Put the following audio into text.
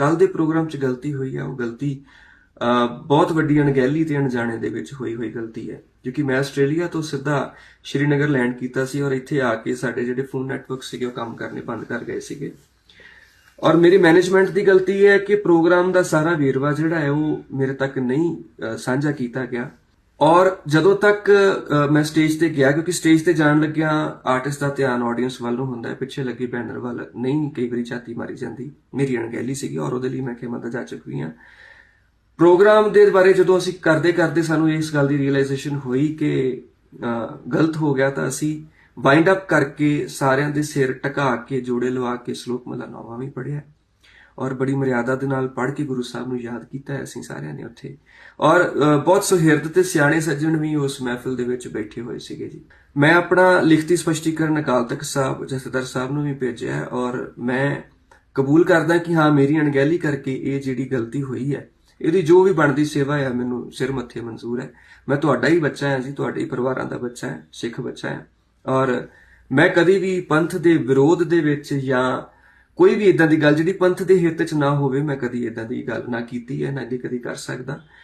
ਕੱਲ ਦੇ ਪ੍ਰੋਗਰਾਮ 'ਚ ਗਲਤੀ ਹੋਈ ਆ, ਉਹ ਗਲਤੀ ਬਹੁਤ ਵੱਡੀ ਅਣਗਹਿਲੀ ਤੇ ਅਣਜਾਣੇ ਦੇ ਵਿੱਚ ਹੋਈ ਹੋਈ ਗਲਤੀ ਹੈ ਕਿਉਂਕਿ ਮੈਂ ਆਸਟ੍ਰੇਲੀਆ ਤੋਂ ਸਿੱਧਾ ਸ਼੍ਰੀਨਗਰ ਲੈਂਡ ਕੀਤਾ ਸੀ ਔਰ ਇੱਥੇ ਆ ਕੇ ਸਾਡੇ ਜਿਹੜੇ ਫੋਨ ਨੈਟਵਰਕ ਸੀਗੇ, ਉਹ ਕੰਮ ਕਰਨੇ ਬੰਦ ਕਰ ਗਏ ਸੀਗੇ। ਔਰ ਮੇਰੀ ਮੈਨੇਜਮੈਂਟ ਦੀ ਗਲਤੀ ਹੈ ਕਿ ਪ੍ਰੋਗਰਾਮ ਦਾ ਸਾਰਾ ਵੇਰਵਾ ਜਿਹੜਾ ਹੈ, ਉਹ ਮੇਰੇ ਤੱਕ ਨਹੀਂ ਸਾਂਝਾ ਕੀਤਾ ਗਿਆ। ਔਰ ਜਦੋਂ ਤੱਕ ਮੈਂ ਸਟੇਜ ਤੇ ਗਿਆ, ਕਿਉਂਕਿ ਸਟੇਜ ਤੇ ਜਾਣ ਲੱਗਿਆ ਆਰਟਿਸਟ ਦਾ ਧਿਆਨ ਆਡੀਅੰਸ ਵੱਲ ਨੂੰ ਹੁੰਦਾ ਹੈ, ਪਿੱਛੇ ਲੱਗੇ ਬੈਨਰ ਵੱਲ, ਨਹੀਂ, ਕਈ ਵਾਰੀ ਛਾਤੀ ਮਾਰੀ ਜਾਂਦੀ, ਮੇਰੀ ਅਣਗਹਿਲੀ ਸੀਗੀ ਔਰ ਉਹਦੇ ਲਈ ਮੈਂ ਖਿਮਾ ਦਾ ਜਾ ਚੁੱਕੀ ਹਾਂ। ਪ੍ਰੋਗਰਾਮ ਦੇ ਬਾਰੇ ਜਦੋਂ ਅਸੀਂ ਕਰਦੇ ਕਰਦੇ ਸਾਨੂੰ ਇਸ ਗੱਲ ਦੀ ਰੀਅਲਾਈਜੇਸ਼ਨ ਹੋਈ ਕਿ ਗਲਤ ਹੋ ਗਿਆ ਤਾਂ ਅਸੀਂ ਵਾਈਂਡ ਅਪ ਕਰਕੇ ਸਾਰਿਆਂ ਦੇ ਸਿਰ ਟਕਾ ਕੇ, ਜੋੜੇ ਲਵਾ ਕੇ, ਸ਼ਲੋਕ ਮਹਲਾ ਨੌਵਾਂ ਵੀ ਪੜਿਆ ਔਰ ਬੜੀ ਮਰਿਆਦਾ ਦੇ ਨਾਲ ਪੜ੍ਹ ਕੇ ਗੁਰੂ ਸਾਹਿਬ ਨੂੰ ਯਾਦ ਕੀਤਾ ਹੈ ਅਸੀਂ ਸਾਰਿਆਂ ਨੇ ਉੱਥੇ। ਔਰ ਬਹੁਤ ਸੁਹਿਰਦ ਤੇ ਸਿਆਣੇ ਸੱਜਣ ਵੀ ਉਸ ਮਹਿਫਿਲ ਦੇ ਵਿੱਚ ਬੈਠੇ ਹੋਏ ਸੀਗੇ ਜੀ। ਮੈਂ ਆਪਣਾ ਲਿਖਤੀ ਸਪਸ਼ਟੀਕਰਨ ਅਕਾਲ ਤਖਤ ਸਾਹਿਬ, ਜਥੇਦਾਰ ਸਾਹਿਬ ਨੂੰ ਵੀ ਭੇਜਿਆ ਹੈ ਔਰ ਮੈਂ ਕਬੂਲ ਕਰਦਾ ਕਿ ਹਾਂ, ਮੇਰੀ ਅਣਗਹਿਲੀ ਕਰਕੇ ਇਹ ਜਿਹੜੀ ਗਲਤੀ ਹੋਈ ਹੈ, ਇਹਦੀ ਜੋ ਵੀ ਬਣਦੀ ਸੇਵਾ ਹੈ ਮੈਨੂੰ ਸਿਰ ਮੱਥੇ ਮਨਜ਼ੂਰ ਹੈ। ਮੈਂ ਤੁਹਾਡਾ ਹੀ ਬੱਚਾ ਹਾਂ ਜੀ, ਤੁਹਾਡੇ ਹੀ ਪਰਿਵਾਰਾਂ ਦਾ ਬੱਚਾ ਹੈ, ਸਿੱਖ ਬੱਚਾ ਹੈ। ਔਰ ਮੈਂ ਕਦੀ ਵੀ ਪੰਥ ਦੇ ਵਿਰੋਧ ਦੇ ਵਿੱਚ ਜਾਂ ਕੋਈ ਵੀ ਇਦਾਂ ਦੀ ਗੱਲ ਜਿਹੜੀ ਪੰਥ ਦੇ ਹਿੱਤ 'ਚ ਨਾ ਹੋਵੇ, ਮੈਂ ਕਦੀ ਇਦਾਂ ਦੀ ਗੱਲ ਨਾ ਕੀਤੀ ਹੈ, ਨਾ ਅੱਗੇ ਕਦੀ ਕਰ ਸਕਦਾ।